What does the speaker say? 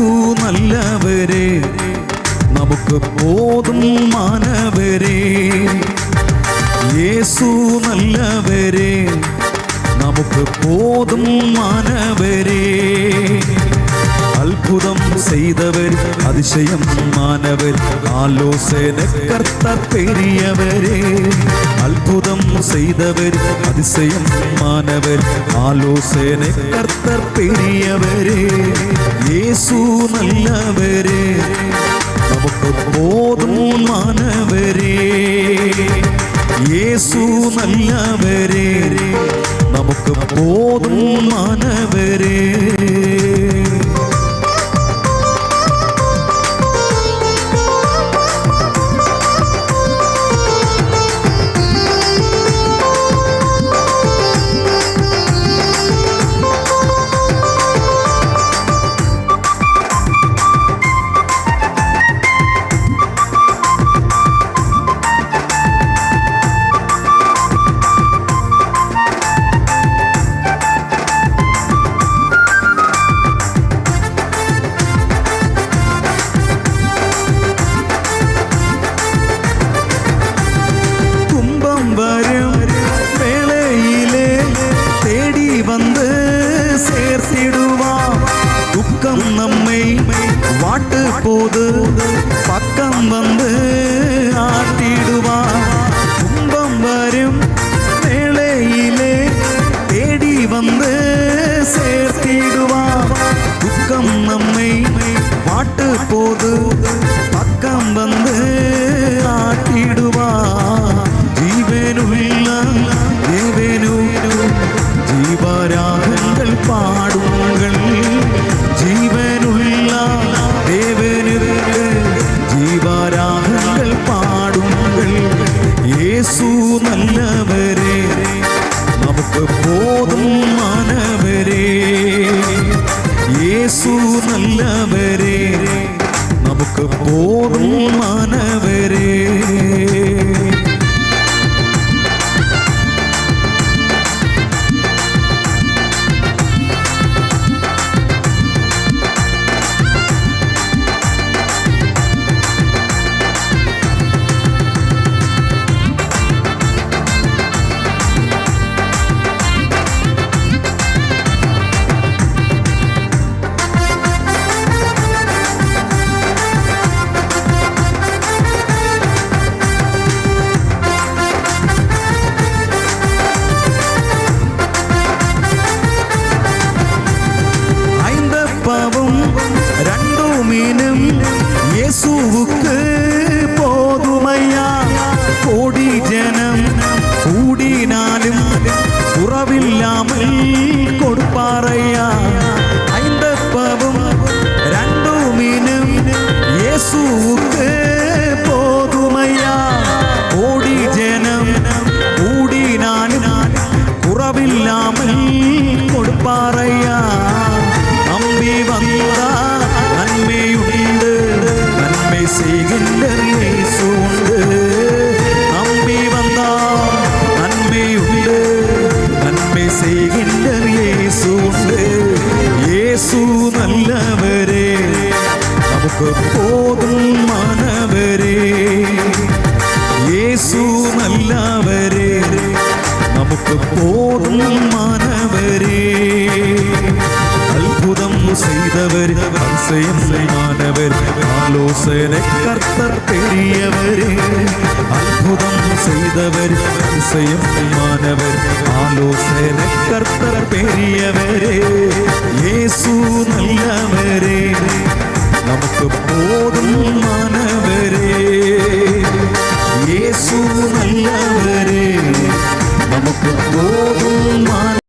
இயேசு நல்லவரே நமக்கு போதும் மாணவரே இயேசு நல்லவரே நமக்கு போதும் மாணவரே அற்புதம் செய்தவர் அதிசயம் மாணவர் ஆலோசனை கர்த்தர் பெரியவரே. அற்புதம் செய்தவர் அதிசயம் மாணவர் ஆலோசனை கர்த்தர் பெரியவரே. இயேசு நல்லவரே நமக்கு போதும் மாணவரே. இயேசு நல்லவரே நமக்கு போதும் மாணவரே. இப்போது பக்கம் வந்து ஆட்டிடுவான். துன்பம் வரும் வேளையிலே தேடி வந்து சேர்த்திடுவான். துக்கம் நம்மை வாட்டு போது பக்கம் வந்து ஆட்டிடுவான். ஜீவனுள்ள தேவனு യേസു നല്ലവരെ നമുക്ക് പോതും മാനവരെ ஐந்தப்பாவும் ரெண்டு மீனும் இயேசுவுக்கு போதுமையா? கோடி ஜனம் கூடினாலும் உறவில்லாமல் கொடுப்பாரையா? ஐந்தப்பவும் ரெண்டு மீனும் இயேசுவுக்கு போதுமையா? கோடி ஜனம் கூடினாலும் உறவில்லாமல் கொடுப்பாரையா? செய்கின்றர் இயேசு உண்டு நம்பி வந்தால் நன்மை உண்டு. நன்மை செய்கின்றர் இயேசு உண்டு இயேசு நல்லவரே நமக்கு போதும் மாணவரே. இயேசு நல்லவரே நமக்கு போதும் மா செய்தவர் அசையமானவர் ஆலோசனை கர்த்தர் பெரியவர். அற்புதம் செய்தவர் அசையமானவர் ஆலோசனை கர்த்தர் பெரியவரே. இயேசு நல்லவரே நமக்கு போதும் மாணவரே இயேசு நல்லவரே நமக்கு போ